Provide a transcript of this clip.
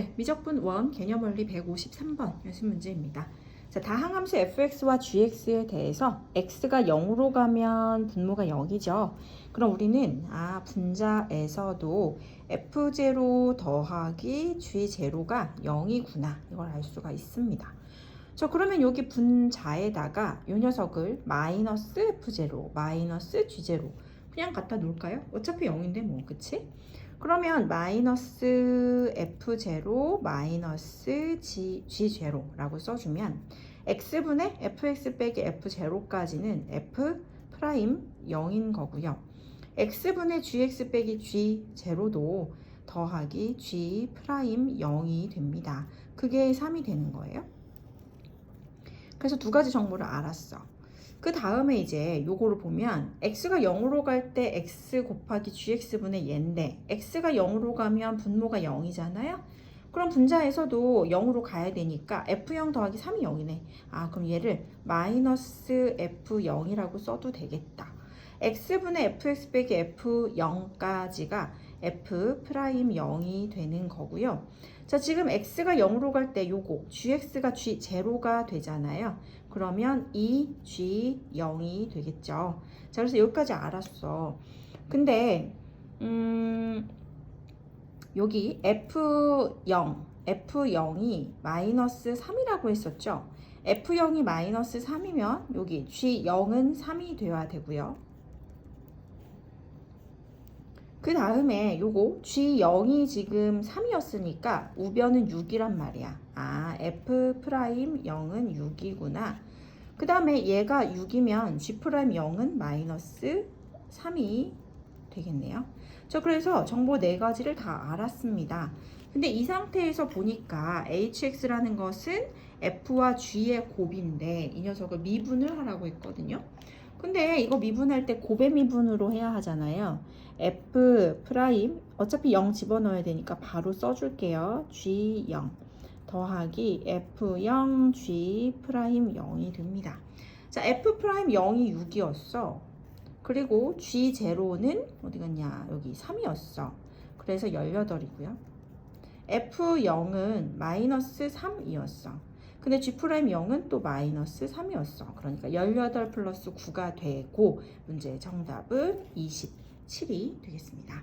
네, 미적분 1 개념 원리 153번 연습 문제입니다. 자, 다항함수 fx와 gx에 대해서 x가 0으로 가면 분모가 0이죠. 그럼 우리는 아 분자에서도 f0 더하기 g0가 0이구나 이걸 알 수가 있습니다. 자 그러면 여기 분자에다가 이 녀석을 마이너스 f0 마이너스 g0 그냥 갖다 놓을까요? 어차피 0인데 뭐 그치? 그러면 마이너스 f0 마이너스 g, g0라고 써주면 x분의 fx 빼기 f0까지는 f 프라임 0인 거고요. x분의 gx 빼기 g0도 더하기 g 프라임 0이 됩니다. 그게 3이 되는 거예요. 그래서 두 가지 정보를 알았어. 그 다음에 이제 요거를 보면 x가 0으로 갈 때 x 곱하기 gx분의 얘인데 x가 0으로 가면 분모가 0이잖아요. 그럼 분자에서도 0으로 가야 되니까 f0 더하기 3이 0이네. 아 그럼 얘를 마이너스 f0이라고 써도 되겠다. x분의 fx 빼기 f0까지가 f 프라임 0이 되는 거고요. 자 지금 x가 0으로 갈 때 요거 gx가 g0가 되잖아요. 그러면 이 g 0이 되겠죠. 자 그래서 여기까지 알았어. 근데 음 여기 f0 f0이 마이너스 3이라고 했었죠. f0이 마이너스 3이면 여기 g0은 3이 되어야 되고요. 그 다음에 요거 G0이 지금 3이었으니까 우변은 6이란 말이야. 아, F 프라임 0은 6이구나. 그 다음에 얘가 6이면 G 프라임 0은 마이너스 3이 되겠네요. 자, 그래서 정보 네 가지를 다 알았습니다. 근데 이 상태에서 보니까 hx라는 것은 f와 g의 곱인데 이 녀석을 미분을 하라고 했거든요. 근데 이거 미분할 때 곱의 미분으로 해야 하잖아요. F 프라임 어차피 0 집어넣어야 되니까 바로 써줄게요. g0 더하기 f0 g 프라임 0이 됩니다. 자 f 프라임 0이 6이었어. 그리고 g0는 어디 갔냐 여기 3이었어. 그래서 18이고요. f0은 마이너스 3이었어. 근데 G 프라임 0은 또 마이너스 3이었어. 그러니까 18 플러스 9가 되고 문제의 정답은 27이 되겠습니다.